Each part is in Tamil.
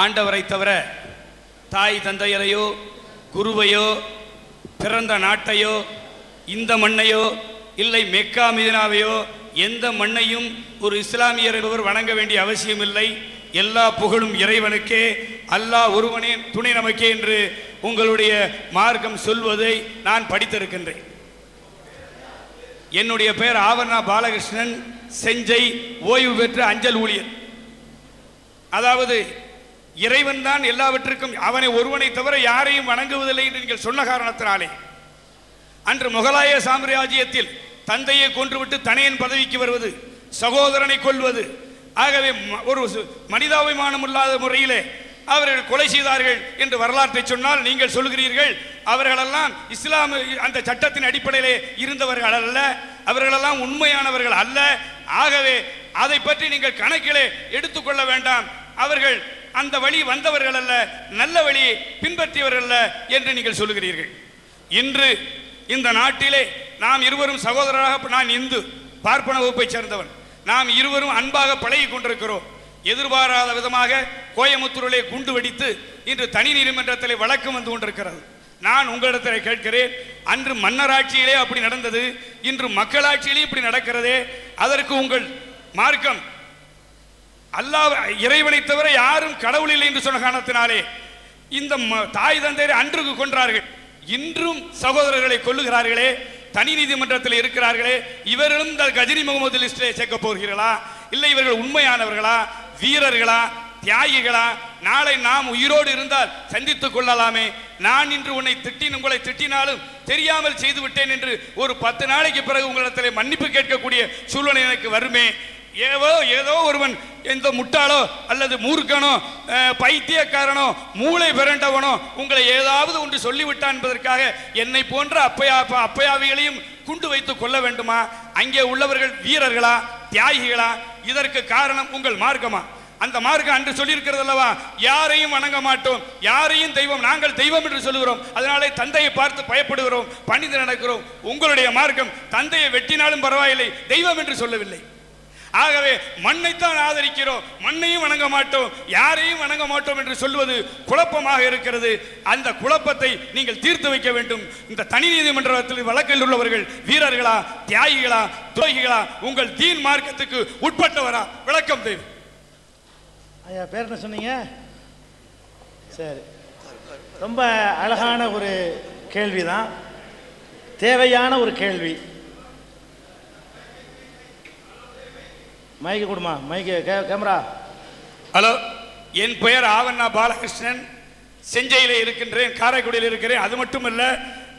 ஆண்டவரை தவிர தாய் தந்தையரையோ குருவையோ பிறந்த நாட்டையோ இந்த மண்ணையோ இல்லை மெக்கா மிதினாவையோ எந்த மண்ணையும் ஒரு இஸ்லாமியர் என்பவர் வணங்க வேண்டிய அவசியமில்லை. எல்லா புகழும் இறைவனுக்கே. அல்லாஹ் ஒருவனே துணை நமக்கே என்று உங்களுடைய மார்க்கம் சொல்வதை நான் படித்திருக்கின்றேன். என்னுடைய பெயர் ஆவர்ணா பாலகிருஷ்ணன் செஞ்சை ஓய்வு பெற்ற அஞ்சல் ஊழியர். அதாவது இறைவன் தான் எல்லாவற்றுக்கும் அவனை ஒருவனை தவிர யாரையும் வணங்குவதில்லை என்று நீங்கள் சொன்ன காரணத்தினாலே. அன்று முகலாய சாம்ராஜ்யத்தில் தந்தையை கொன்றுவிட்டு தனையன் பதவிக்கு வருவது சகோதரனை கொல்வது ஆகவே ம- ஒரு மனிதாபிமானம் இல்லாத முறையிலே அவர்கள் கொலை செய்தார்கள் என்று வரலாற்றை சொன்னால் நீங்கள் சொல்கிறீர்கள் அவர்களெல்லாம் இஸ்லாம் அந்த சட்டத்தின் அடிப்படையிலே இருந்தவர்கள் அல்ல அவர்களெல்லாம் உண்மையானவர்கள் அல்ல ஆகவே அதை பற்றி நீங்கள் கணக்கிலே எடுத்துக்கொள்ள வேண்டாம். அவர்கள் அந்த வழி வந்தவர்கள் அல்ல நல்ல வழியை பின்பற்றியவர்கள் அல்ல என்று நீங்கள் சொல்லுகிறீர்கள். இன்று இந்த நாட்டிலே நாம் இருவரும் சகோதரராக நான் இந்து பார்ப்பன வகுப்பைச் சேர்ந்தவன். நாம் இருவரும் அன்பாக பழகி கொண்டிருக்கிறோம். எதிர்பாராத விதமாக கோயமுத்தூரிலே குண்டு வெடித்து இன்று தனி நீதிமன்றத்தில் வழக்கு வந்து கொண்டிருக்கிறது. நான் உங்களிடத்தில் கேட்கிறேன் அன்று மன்னராட்சியிலே அப்படி நடந்தது இன்று மக்களாட்சியிலே இப்படி நடக்கிறதே அதற்கு உங்கள் மார்க்கம் அல்லாஹ் இறைவனை தவிர யாரும் கடவுள் இல்லை என்று சொன்ன காரணத்தினாலே இந்த ம- தாய் தந்தையரை அன்றுக்கு கொன்றார்கள். இன்றும் சகோதரர்களை கொல்லுகிறார்களே தனி நீதிமன்றத்தில் இருக்கிறார்களே இவர்களும் இந்த கஜினி முகமது லிஸ்டிலே சேர்க்க போகிறீர்களா? இல்லை இவர்கள் உண்மையானவர்களா? வீரர்களா? தியாகிகளா? நாளை நாம் உயிரோடு இருந்தால் சந்தித்துக் கொள்ளலாமே. நான் இன்று உன்னை திட்டின் உங்களை திட்டினாலும் தெரியாமல் செய்து விட்டேன் என்று ஒரு பத்து நாளைக்கு பிறகு உங்களிடத்தில் மன்னிப்பு கேட்கக்கூடிய சூழ்நிலை எனக்கு வருமே. ஏவோ ஏதோ ஒருவன் எந்த முட்டாளோ அல்லது மூர்க்கனோ பைத்தியக்காரனோ மூளை பிறண்டவனோ உங்களை ஏதாவது ஒன்று சொல்லிவிட்டான் என்பதற்காக என்னை போன்ற அப்பையா அப்பையாவிகளையும் குண்டு வைத்து கொள்ள வேண்டுமா? அங்கே உள்ளவர்கள் வீரர்களா தியாகிகளா? இதற்கு காரணம் உங்கள் மார்க்கமா? அந்த மார்க்கம் அன்று சொல்லியிருக்கிறது அல்லவா யாரையும் வணங்க மாட்டோம். யாரையும் தெய்வம் நாங்கள் தெய்வம் என்று சொல்லுகிறோம். அதனாலே தந்தையை பார்த்து பயப்படுகிறோம். பணிந்து நடக்கிறோம். உங்களுடைய மார்க்கம் தந்தையை வெட்டினாலும் பரவாயில்லை தெய்வம் என்று சொல்லவில்லை. ஆகவே மண்ணைத்தான் ஆதரிக்கிறோம் மண்ணையும் வணங்க மாட்டோம் யாரையும் வணங்க மாட்டோம் என்று சொல்வது குழப்பமாக இருக்கிறது. அந்த குழப்பத்தை நீங்கள் தீர்த்து வைக்க வேண்டும். இந்த தனி நீதிமன்றத்தில் வழக்கில் உள்ளவர்கள் வீரர்களா தியாகிகளா துரோகிகளா உங்கள் தீன் மார்க்கத்துக்கு உட்பட்டவரா? விளக்கம் தேவை. ஐயா பேர் என்ன சொன்னீங்க? சரி. ரொம்ப அழகான ஒரு கேள்வி தான் தேவையான ஒரு கேள்வி. மைக்கு கொடுமா மைக்கு கே கேமரா ஹலோ என் பெயர் ஆவண்ணா பாலகிருஷ்ணன். செஞ்சையில் இருக்கின்றேன் காரைக்குடியில் இருக்கிறேன். அது மட்டுமல்ல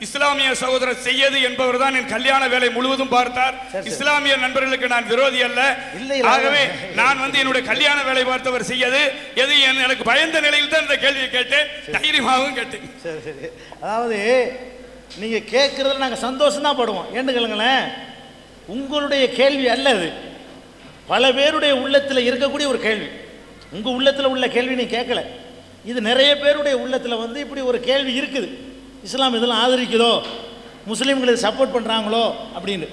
இஸ்லாமிய சகோதரர் செய்யது என்பவர் தான் என் கல்யாண வேலை முழுவதும் பார்த்தார். இஸ்லாமிய நண்பர்களுக்கு நான் விரோதி அல்ல. இல்லை, இல்லை. ஆகவே நான் வந்து என்னுடைய கல்யாண வேலை பார்த்தவர் செய்யது. எது என் எனக்கு பயந்த நிலையில் தான் இந்த கேள்வியை கேட்டேன். தைரியமாகவும் கேட்டேன். சரி சரி. அதாவது நீங்கள் கேட்குறதுல நாங்கள் சந்தோஷம் தான் படுவோம். ஏன்னு கேளுங்களேன் உங்களுடைய கேள்வி அல்ல அது. பல பேருடைய உள்ளத்தில் இருக்கக்கூடிய ஒரு கேள்வி. உங்கள் உள்ளத்தில் உள்ள கேள்வி நீ கேட்கல. இது நிறைய பேருடைய உள்ளத்தில் வந்து இப்படி ஒரு கேள்வி இருக்குது. இஸ்லாம் இதெல்லாம் ஆதரிக்குதோ? முஸ்லீம்களுக்கு சப்போர்ட் பண்ணுறாங்களோ அப்படின்னு.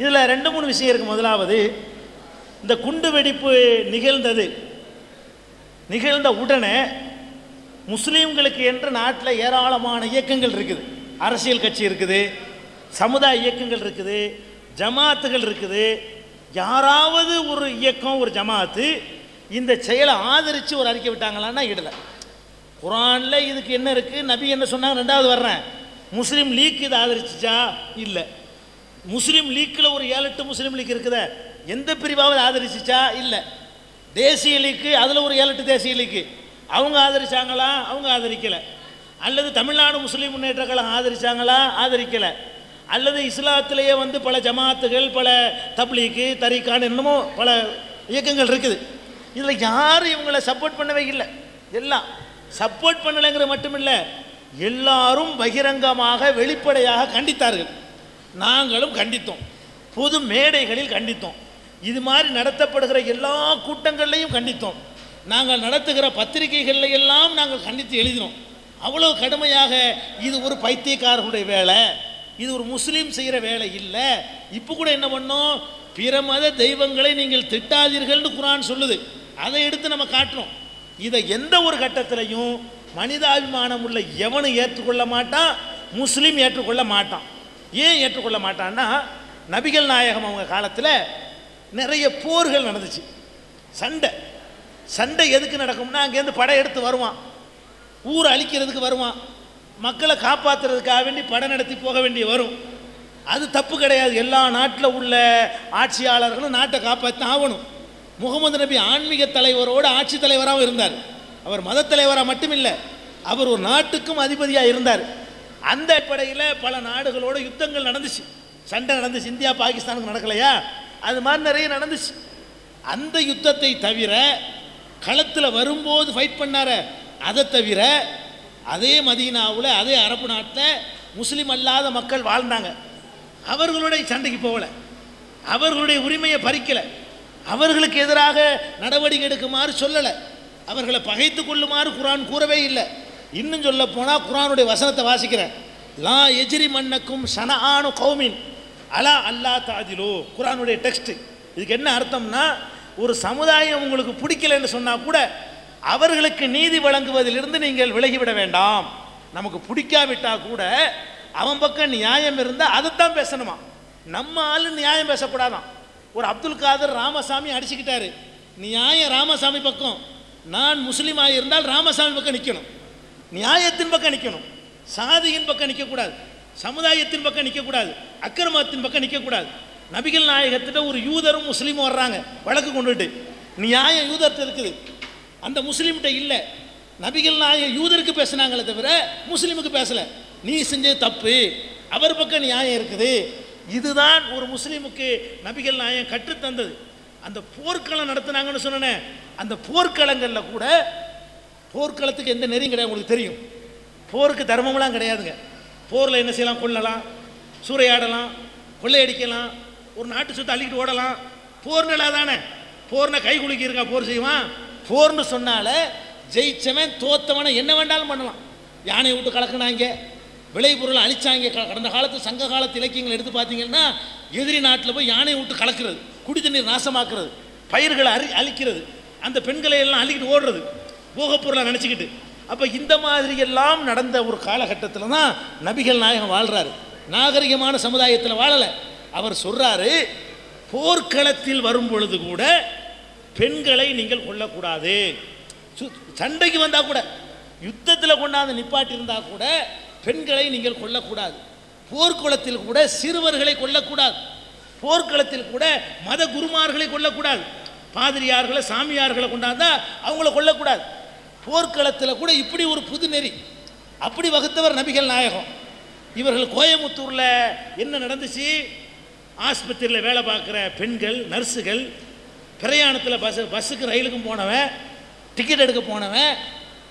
இதில் ரெண்டு மூணு விஷயம் இருக்குது முதலாவது இந்த குண்டு வெடிப்பு நிகழ்ந்தது. நிகழ்ந்த உடனே முஸ்லீம்களுக்கு என்று நாட்டில் ஏராளமான இயக்கங்கள் இருக்குது. அரசியல் கட்சி இருக்குது சமுதாய இயக்கங்கள் இருக்குது ஜமாத்துகள் இருக்குது யாராவது ஒரு இயக்கம் ஒரு ஜமாத்து இந்த செயலை ஆதரித்து ஒரு அறிக்கை விட்டாங்களான்னா இடலை. குரானில் இதுக்கு என்ன இருக்குது நபி என்ன சொன்னாங்க? ரெண்டாவது வர்றேன். முஸ்லீம் லீக் இதை ஆதரிச்சிச்சா? இல்லை. முஸ்லீம் லீக்கில் ஒரு ஏழு எட்டு முஸ்லீம் லீக் இருக்குத. எந்த பிரிவாவது ஆதரிச்சிச்சா? இல்லை. தேசிய லீக்கு அதில் ஒரு ஏழு எட்டு தேசிய லீக்கு. அவங்க ஆதரிச்சாங்களா? அவங்க ஆதரிக்கலை. அல்லது தமிழ்நாடு முஸ்லீம் முன்னேற்ற கழகம் ஆதரிச்சாங்களா? ஆதரிக்கலை. அல்லது இஸ்லாத்திலேயே வந்து பல ஜமாத்துகள் பல தப்லீக்கு தரிக்கான் என்னமோ பல இயக்கங்கள் இருக்குது. இதில் யாரும் இவங்களை சப்போர்ட் பண்ணவே இல்லை. எல்லாம் சப்போர்ட் பண்ணலைங்கிற மட்டும் இல்லை எல்லாரும் பகிரங்கமாக வெளிப்படையாக கண்டித்தார்கள். நாங்களும் கண்டித்தோம். பொது மேடைகளில் கண்டித்தோம். இது மாதிரி நடத்தப்படுகிற எல்லா கூட்டங்கள்லையும் கண்டித்தோம். நாங்கள் நடத்துகிற பத்திரிகைகள்ல எல்லாம் நாங்கள் கண்டித்து எழுதினோம். அவ்வளோ கடுமையாக இது ஒரு பைத்தியக்காரர்களுடைய வேலை. இது ஒரு முஸ்லீம் செய்கிற வேலை இல்லை. இப்போ கூட என்ன பண்ணோம்? பிற மத தெய்வங்களை நீங்கள் திட்டாதீர்கள்னு குரான் சொல்லுது. அதை எடுத்து நம்ம காட்டுறோம். இதை எந்த ஒரு கட்டத்திலையும் மனிதாபிமானம் உள்ள எவனும் ஏற்றுக்கொள்ள மாட்டான் முஸ்லீம் ஏற்றுக்கொள்ள மாட்டான். ஏன் ஏற்றுக்கொள்ள மாட்டான்னா நபிகள் நாயகம் அவங்க காலத்தில் நிறைய போர்கள் நடந்துச்சு. சண்டை. சண்டை எதுக்கு நடக்கும்னா அங்கேருந்து படையெடுத்து வருவான். ஊர் அழிக்கிறதுக்கு வருவான். மக்களை காப்பாற்றுறதுக்காக வேண்டி படம் நடத்தி போக வேண்டி வரும். அது தப்பு கிடையாது. எல்லா நாட்டில் உள்ள ஆட்சியாளர்களும் நாட்டை காப்பாற்றி ஆகணும். முகமது நபி ஆன்மீக தலைவரோடு ஆட்சி தலைவராகவும் இருந்தார். அவர் மத தலைவராக மட்டும் இல்லை அவர் ஒரு நாட்டுக்கும் அதிபதியாக இருந்தார். அந்த அடிப்படையில் பல நாடுகளோட யுத்தங்கள் நடந்துச்சு. சண்டை நடந்துச்சு. இந்தியா பாகிஸ்தானுக்கு நடக்கலையா? அது மாதிரி நிறைய நடந்துச்சு. அந்த யுத்தத்தை தவிர களத்தில் வரும்போது ஃபைட் பண்ணார அதை தவிர அதே மதீனாவில் அதே அரபு நாட்டில் முஸ்லீம் அல்லாத மக்கள் வாழ்ந்தாங்க. அவர்களுடைய சண்டைக்கு போகல. அவர்களுடைய உரிமையை பறிக்கலை. அவர்களுக்கு எதிராக நடவடிக்கை எடுக்குமாறு சொல்லலை. அவர்களை பகைத்து கொள்ளுமாறு குரான் கூறவே இல்லை. இன்னும் சொல்ல போனால் குரானுடைய வசனத்தை வாசிக்கிறேன். லா எஜிரி மன்னக்கும் சனஆனு கௌமின். அலா அல்லா தாதிலோ குரானுடைய டெக்ஸ்ட். இதுக்கு என்ன அர்த்தம்னா ஒரு சமுதாயம் உங்களுக்கு பிடிக்கலைன்னு சொன்னால் கூட அவர்களுக்கு நீதி வழங்குவதிலிருந்து நீங்கள் விலகிவிட வேண்டாம். நமக்கு பிடிக்காவிட்டா கூட அவன் பக்கம் நியாயம் இருந்தால் அதைத்தான் பேசணுமா? நம்ம ஆளு நியாயம் பேசக்கூடாதான். ஒரு அப்துல் காதர் ராமசாமி அடிச்சுக்கிட்டாரு. நியாயம் ராமசாமி பக்கம். நான் முஸ்லீமாக இருந்தால் ராமசாமி பக்கம் நிற்கணும் நியாயத்தின் பக்கம் நிற்கணும் சாதியின் பக்கம் நிற்கக்கூடாது சமுதாயத்தின் பக்கம் நிற்கக்கூடாது அக்கிரமத்தின் பக்கம் நிற்கக்கூடாது நபிகள் நாயகத்திட்ட ஒரு யூதரும் முஸ்லீமும் வர்றாங்க. வழக்கு கொண்டுட்டு. நியாயம் யூதர்கிட்ட இருக்குது. அந்த முஸ்லீம்கிட்ட இல்லை. நபிகள் நாயகம் யூதருக்கு பேசுனாங்களே தவிர முஸ்லீமுக்கு பேசலை. நீ செஞ்சது தப்பு. அவர் பக்கம் நியாயம் இருக்குது. இதுதான் ஒரு முஸ்லீமுக்கு நபிகள் நாயகம் கற்றுத்தந்தது. அந்த போர்க்களம் நடத்தினாங்கன்னு சொன்னேனே அந்த போர்க்களங்களில் கூட போர்க்களத்துக்கு எந்த நெறியும் கிடையாது உங்களுக்கு தெரியும். போருக்கு தர்மம்லாம் கிடையாதுங்க. போரில் என்ன செய்யலாம்? கொல்லலாம் சூறையாடலாம் கொள்ளையடிக்கலாம் ஒரு நாட்டு சொத்தை அள்ளிக்கிட்டு ஓடலாம். போர் நிலா தானே போர்னா கை குலுக்கி இருக்கா போர் செய்வான்? போர்னு சொன்னால ஜெயிச்சவன் தோத்தவனை என்ன வேண்டாலும் பண்ணலாம். யானையை விட்டு கலக்குனாங்க விளைபொருளை அழிச்சாங்க. க- கடந்த காலத்து சங்க காலத்து இலக்கியங்கள் எடுத்து பார்த்தீங்கன்னா எதிரி நாட்டில் போய் யானையை விட்டு கலக்கிறது குடி தண்ணீர் நாசமாக்குறது பயிர்களை அரி அழிக்கிறது அந்த பெண்களை எல்லாம் அள்ளிக்கிட்டு ஓடுறது போகப்பொருளாக நினச்சிக்கிட்டு. அப்போ இந்த மாதிரி எல்லாம் நடந்த ஒரு காலகட்டத்தில் தான் நபிகள் நாயகம் வாழ்கிறாரு நாகரிகமான சமுதாயத்தில் வாழலை. அவர் சொல்கிறாரு போர்க்களத்தில் வரும் பொழுது கூட பெண்களை நீங்கள் கொள்ளக்கூடாது சு- சண்டைக்கு வந்தால் கூட யுத்தத்தில் கொண்டாந்து நிப்பாட்டி இருந்தால் கூட பெண்களை நீங்கள் கொல்லக்கூடாது. போர்க்குளத்தில் கூட சிறுவர்களை கொல்லக்கூடாது. போர்க்களத்தில் கூட மத குருமார்களை கொல்லக்கூடாது. பாதிரியார்களை சாமியார்களை கொண்டாந்தா அவங்கள கொல்லக்கூடாது. போர்க்களத்தில் கூட இப்படி ஒரு புது நெறி. அப்படி வகுத்தவர் நபிகள் நாயகம். இவர்கள் கோயமுத்தூரில் என்ன நடந்துச்சு? ஆஸ்பத்திரியில் வேலை பார்க்குற பெண்கள் நர்ஸுகள் பிரயாணத்தில் பஸ் பஸ்ஸுக்கு ரயிலுக்கும் போனவன் டிக்கெட் எடுக்க போனவன்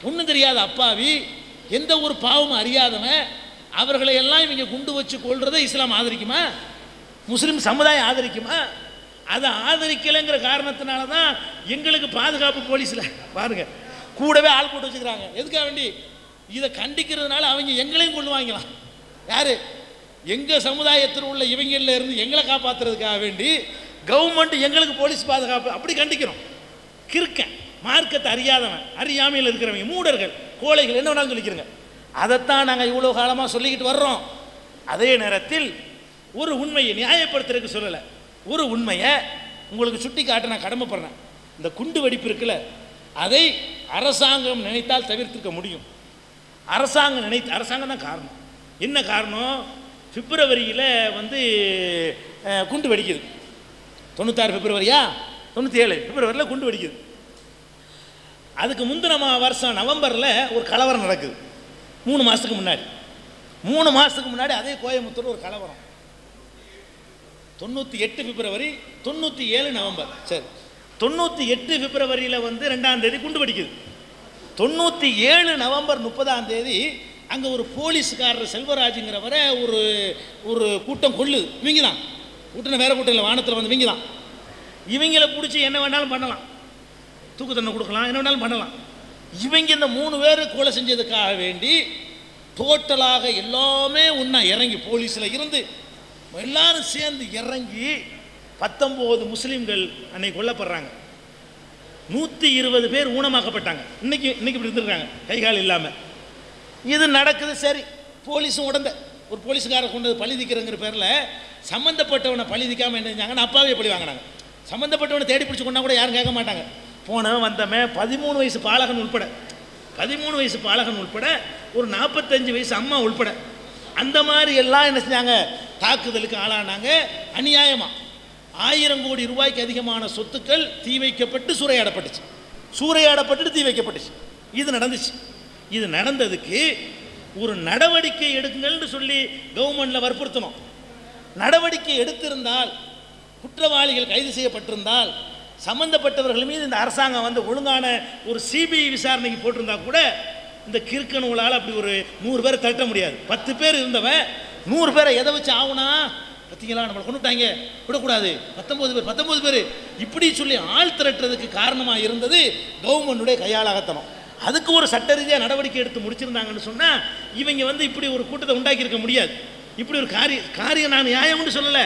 ஒன்றும் தெரியாத அப்பாவி எந்த ஒரு பாவமும் அறியாதவன் அவர்களை எல்லாம் இவங்க குண்டு வச்சு கொள்றதை இஸ்லாம் ஆதரிக்குமா? முஸ்லீம் சமுதாயம் ஆதரிக்குமா? அதை ஆதரிக்கலைங்கிற காரணத்தினால தான் எங்களுக்கு பாதுகாப்பு போலீஸில் பாருங்க கூடவே ஆள் போட்டு வச்சுக்கிறாங்க. எதுக்காக வேண்டி? இதை கண்டிக்கிறதுனால அவங்க எங்களையும் கொண்டு வாங்கலாம் யாரு? எங்கள் சமுதாயத்தில் உள்ள இவங்களில் இருந்து எங்களை காப்பாற்றுறதுக்காக வேண்டி கவர்மெண்ட் எங்களுக்கு போலீஸ் பாதுகாப்பு அப்படி கண்டிக்கிறோம். கிறுக்கன் மார்க்கத்தை அறியாதவன் அறியாமையில் இருக்கிறவங்க மூடர்கள் கோழைகள் என்ன வேணாலும் சொல்லிக்கிறங்க. அதைத்தான் நாங்கள் இவ்வளோ காலமாக சொல்லிக்கிட்டு வர்றோம். அதே நேரத்தில் ஒரு உண்மையை நியாயப்படுத்துறதுக்கு சொல்லலை. ஒரு உண்மையை உங்களுக்கு சுட்டி காட்ட நான் கடமைப்படுறேன். இந்த குண்டு வெடிப்பு இருக்குல்ல அதை அரசாங்கம் நினைத்தால் தவிர்த்திருக்க முடியும். அரசாங்கம் நினைத்து அரசாங்கம் தான் காரணம். என்ன காரணம்? பிப்ரவரியில் வந்து குண்டு வெடிக்குது. தொண்ணூத்தாறு பிப்ரவரியா? தொண்ணூற்றி ஏழு பிப்ரவரியில் குண்டு வெடிக்குது. அதுக்கு முந்தின மா- வருஷம் நவம்பரில் ஒரு கலவரம் நடக்குது. மூணு மாதத்துக்கு முன்னாடி. மூணு மாதத்துக்கு முன்னாடி அதே கோயம்புத்தூர் ஒரு கலவரம். தொண்ணூற்றி எட்டு பிப்ரவரி தொண்ணூற்றி ஏழு நவம்பர். சரி. தொண்ணூற்றி எட்டு பிப்ரவரியில் வந்து ரெண்டாம் தேதி குண்டு வெடிக்குது. தொண்ணூற்றி ஏழு நவம்பர் முப்பதாம் தேதி அங்கே ஒரு போலீஸ்காரர் செல்வராஜுங்கிறவரை ஒரு ஒரு கூட்டம் கொள்ளுது. இவங்க தான் கூட்டம் வேற கூட்டம் இல்லை வானத்தில் வந்து இவங்க தான் இவங்கள பிடிச்சி என்ன வேணாலும் பண்ணலாம். தூக்கு தண்டனை கொடுக்கலாம் என்ன வேணாலும் பண்ணலாம். இவங்க இந்த மூணு பேர் கொலை செஞ்சதுக்காக வேண்டி டோட்டலாக எல்லாமே ஒன்றா இறங்கி போலீஸில் இருந்து எல்லாரும் சேர்ந்து இறங்கி பத்தொம்போது முஸ்லீம்கள் அன்னைக்கு கொல்லப்படுறாங்க. நூற்றி இருபது பேர் ஊனமாக்கப்பட்டாங்க. இன்னைக்கு இன்னைக்கு இப்படி இருந்திருக்காங்க கை கால் இல்லாமல் இது நடக்குது சரி. போலீஸும் உடந்த ஒரு போலீஸுக்காரர் கொண்டு வந்து பழி திக்கிறங்கிற பேரில் சம்மந்தப்பட்டவனை பழிதிக்காமல் என்ன செஞ்சாங்கன்னா அப்பாவே பழி வாங்கினாங்க. சம்மந்தப்பட்டவனை தேடி பிடிச்சி கொண்டா கூட யாரும் கேட்க மாட்டாங்க. போனவன் வந்தவன் பதிமூணு வயசு பாலகன் உள்பட. பதிமூணு வயசு பாலகன் உட்பட ஒரு நாற்பத்தஞ்சு வயசு அம்மா உள்பட. அந்த மாதிரி எல்லாம் என்ன செஞ்சாங்க? தாக்குதலுக்கு ஆளானாங்க. அநியாயமாக ஆயிரம் கோடி ரூபாய்க்கு அதிகமான சொத்துக்கள் தீ வைக்கப்பட்டு சூறையாடப்பட்டுச்சு. சூறையாடப்பட்டு தீ வைக்கப்பட்டுச்சு. இது நடந்துச்சு. இது நடந்ததுக்கு ஒரு நடவடிக்கை எடுங்கள்னு சொல்லி கவர்மெண்ட்டில் வற்புறுத்தணும். நடவடிக்கை எடுத்திருந்தால் குற்றவாளிகள் கைது செய்யப்பட்டிருந்தால் சம்பந்தப்பட்டவர்கள் மீது இந்த அரசாங்கம் வந்து ஒழுங்கான ஒரு சிபிஐ விசாரணைக்கு போட்டிருந்தா கூட இந்த கிறுக்க நூலால் அப்படி ஒரு நூறு பேரை தட்ட முடியாது. பத்து பேர் இருந்தவன் நூறு பேரை எதை வச்சு ஆகுனா? பார்த்தீங்களா நம்மளை கொண்டுட்டாங்க விடக்கூடாது. பத்தொன்பது பேர் பத்தொன்பது பேர். இப்படி சொல்லி ஆள் திரட்டுறதுக்கு காரணமாக இருந்தது கவர்மெண்டுடைய கையாளாகத்தனம். அதுக்கு ஒரு சட்ட ரீதியாக நடவடிக்கை எடுத்து முடிச்சிருந்தாங்கன்னு சொன்னால் இவங்க வந்து இப்படி ஒரு கூட்டத்தை உண்டாக்கியிருக்க முடியாது. இப்படி ஒரு காரிய காரியம் நான் நியாயம்னு சொல்லலை.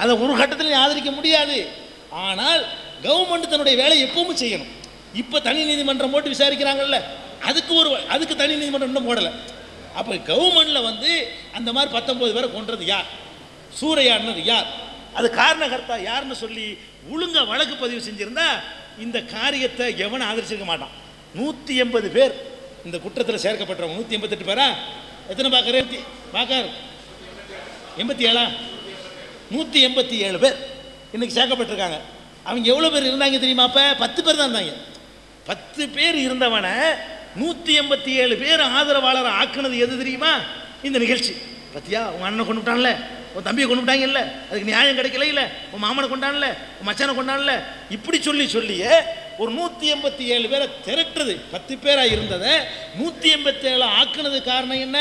அதை ஒரு கட்டத்தில் ஆதரிக்க முடியாது. ஆனால் கவர்மெண்ட் தன்னுடைய வேலையை எப்பவும் செய்யணும். இப்போ தனி நீதிமன்றம் போட்டு விசாரிக்கிறாங்கல்ல அதுக்கு ஒரு அதுக்கு தனி நீதிமன்றம் இன்னும் போடலை. அப்போ கவர்மெண்ட்டில் வந்து அந்த மாதிரி பத்தொன்பது பேரை கொன்றது யார்? சூறையாடினது யார்? அது காரணகர்த்தா யாருன்னு சொல்லி ஒழுங்கா வழக்கு பதிவு செஞ்சுருந்தா இந்த காரியத்தை எவனை ஆதரிச்சிருக்க மாட்டான். நூற்றி எண்பது பேர் இந்த குற்றத்தில் சேர்க்கப்பட்டவங்க. நூற்றி எண்பத்தெட்டு பேரா? எத்தனை பார்க்குறேன் பார்க்காரு எண்பத்தி ஏழா? நூற்றி எண்பத்தி ஏழு பேர் இன்னைக்கு சேர்க்கப்பட்டிருக்காங்க. அவங்க எவ்வளோ பேர் இருந்தாங்க தெரியுமா அப்போ? பத்து பேர் தான் இருந்தாங்க. பத்து பேர் இருந்தவனை நூற்றி எண்பத்தி ஏழு பேர் ஆதரவாளரை ஆக்குனது எது தெரியுமா? இந்த நிகழ்ச்சி. பத்தியா? உங்கள் அண்ணன் கொண்டு விட்டான்ல உன் தம்பியை கொண்டு விட்டாங்கல்ல அதுக்கு நியாயம் கிடைக்கல இல்லை உன் மாமனை கொண்டான்ல. உன் மச்சானை கொண்டான்ல. இப்படி சொல்லி சொல்லியே ஒரு நூற்றி எண்பத்தி ஏழு பேரை திரட்டுறது. பத்து பேராக இருந்ததை நூற்றி எண்பத்தி ஏழு ஆக்குனது காரணம் என்ன?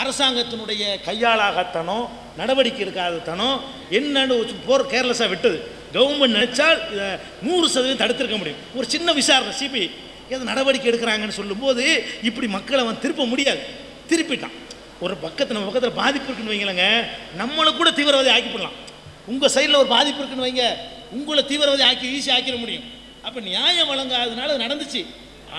அரசாங்கத்தினுடைய கையாளாகத்தனம் நடவடிக்கை எடுக்காதத்தனம் என்னன்னு போர் கேர்லெஸ்ஸாக விட்டது. கவர்மெண்ட் நினைச்சால் இதை நூறு சதவீதம் தடுத்திருக்க முடியும். ஒரு சின்ன விசாரணை சிபிஐ ஏதோ நடவடிக்கை எடுக்கிறாங்கன்னு சொல்லும்போது இப்படி மக்களை அவன் திருப்ப முடியாது. திருப்பிட்டான். ஒரு பக்கத்தில் நம்ம பக்கத்தில் பாதிப்பு இருக்குன்னு வைங்களேங்க நம்மளை கூட தீவிரவாதி ஆக்கிவிடலாம் உங்கள் சைடில் ஒரு பாதிப்பு இருக்குன்னு வைங்க உங்களை தீவிரவாதி ஆக்கி ஈஸியாக ஆக்கிட முடியும். அப்போ நியாயம் வழங்காதனால அது நடந்துச்சு.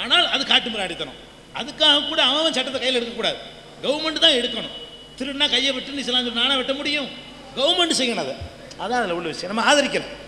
ஆனால் அது காட்டு மிராடித்தனம் அதுக்காக கூட அவன் சட்டத்தை கையில் எடுக்கக்கூடாது. கவர்மெண்ட் தான் எடுக்கணும். திருடுனா கையை விட்டு நீ சிலாங்க நானா வெட்ட முடியும்? கவர்மெண்ட் செய்யணும் அதை. அதான் அதில் உள்ள விஷயம். நம்ம ஆதரிக்கிறோம்